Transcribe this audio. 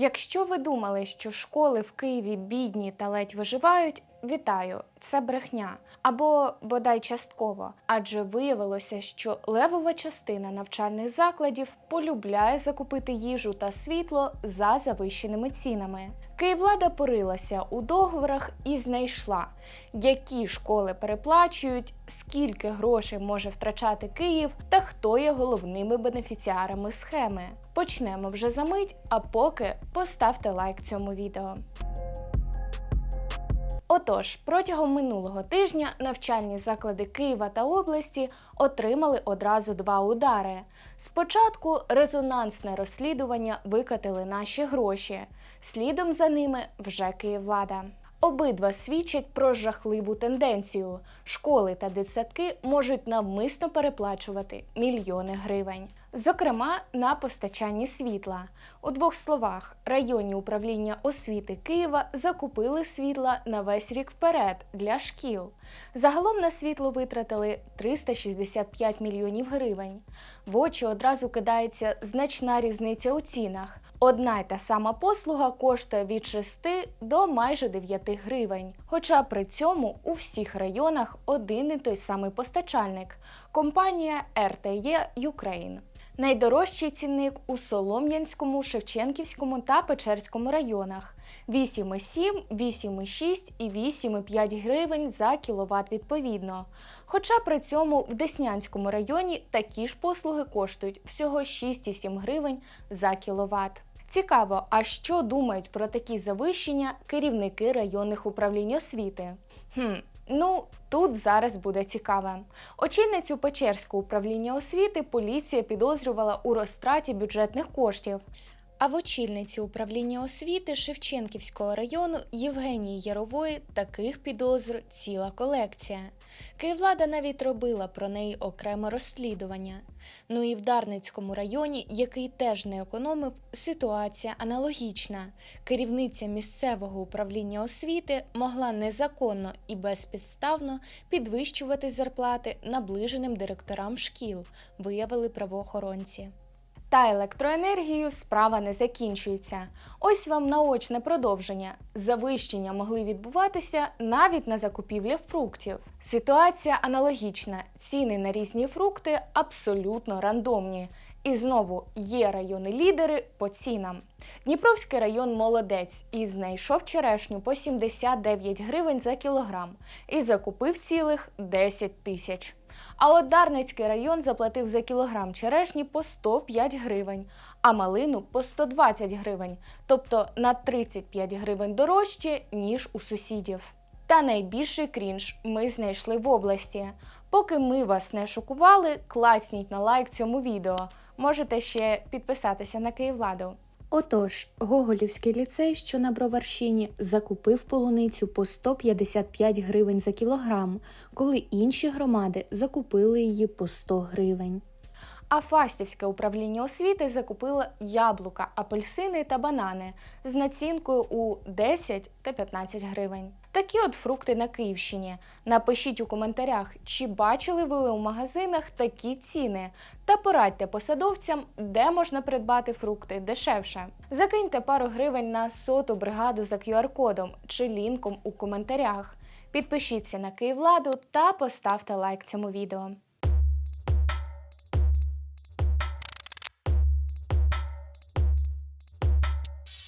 Якщо ви думали, що школи в Києві бідні та ледь виживають, вітаю, це брехня або бодай частково, адже виявилося, що левова частина навчальних закладів полюбляє закупити їжу та світло за завищеними цінами. Київлада порилася у договорах і знайшла, які школи переплачують, скільки грошей може втрачати Київ та хто є головними бенефіціарами схеми. Почнемо вже за мить, а поки поставте лайк цьому відео. Отож, протягом минулого тижня навчальні заклади Києва та області отримали одразу два удари. Спочатку резонансне розслідування викатили наші гроші, слідом за ними вже Київлада. Обидва свідчать про жахливу тенденцію. Школи та дитсадки можуть навмисно переплачувати мільйони гривень. Зокрема, на постачанні світла. У двох словах, районні управління освіти Києва закупили світла на весь рік вперед для шкіл. Загалом на світло витратили 365 мільйонів гривень. В очі одразу кидається значна різниця у цінах. Одна й та сама послуга коштує від 6 до майже 9 гривень. Хоча при цьому у всіх районах один і той самий постачальник компанія RTE Ukraine. Найдорожчий цінник у Солом'янському, Шевченківському та Печерському районах 8,7, 8,6 і 8,5 гривень за кіловат відповідно. Хоча при цьому в Деснянському районі такі ж послуги коштують всього 6,7 гривень за кіловат. Цікаво, а що думають про такі завищення керівники районних управлінь освіти? Хм, ну тут зараз буде цікаве. Очільницю Печерського управління освіти поліція підозрювала у розтраті бюджетних коштів. А в очільниці управління освіти Шевченківського району Євгенії Ярової таких підозр ціла колекція. Київлада навіть робила про неї окреме розслідування. Ну і в Дарницькому районі, який теж не економив, ситуація аналогічна. Керівниця місцевого управління освіти могла незаконно і безпідставно підвищувати зарплати наближеним директорам шкіл, виявили правоохоронці. Та електроенергією справа не закінчується. Ось вам наочне продовження. Завищення могли відбуватися навіть на закупівлі фруктів. Ситуація аналогічна. Ціни на різні фрукти абсолютно рандомні. І знову є райони-лідери по цінам. Дніпровський район молодець і знайшов черешню по 79 гривень за кілограм і закупив цілих 10 тисяч. А от Дарницький район заплатив за кілограм черешні по 105 гривень, а малину по 120 гривень, тобто на 35 гривень дорожче, ніж у сусідів. Та найбільший крінж ми знайшли в області. Поки ми вас не шокували, класніть на лайк цьому відео. Можете ще підписатися на Київладу. Отож, Гоголівський ліцей, що на Броварщині, закупив полуницю по 155 гривень за кілограм, коли інші громади закупили її по 100 гривень. А Фастівське управління освіти закупило яблука, апельсини та банани з націнкою у 10 та 15 гривень. Такі от фрукти на Київщині. Напишіть у коментарях, чи бачили ви у магазинах такі ціни, та порадьте посадовцям, де можна придбати фрукти дешевше. Закиньте пару гривень на соту бригаду за QR-кодом чи лінком у коментарях. Підпишіться на Київладу та поставте лайк цьому відео.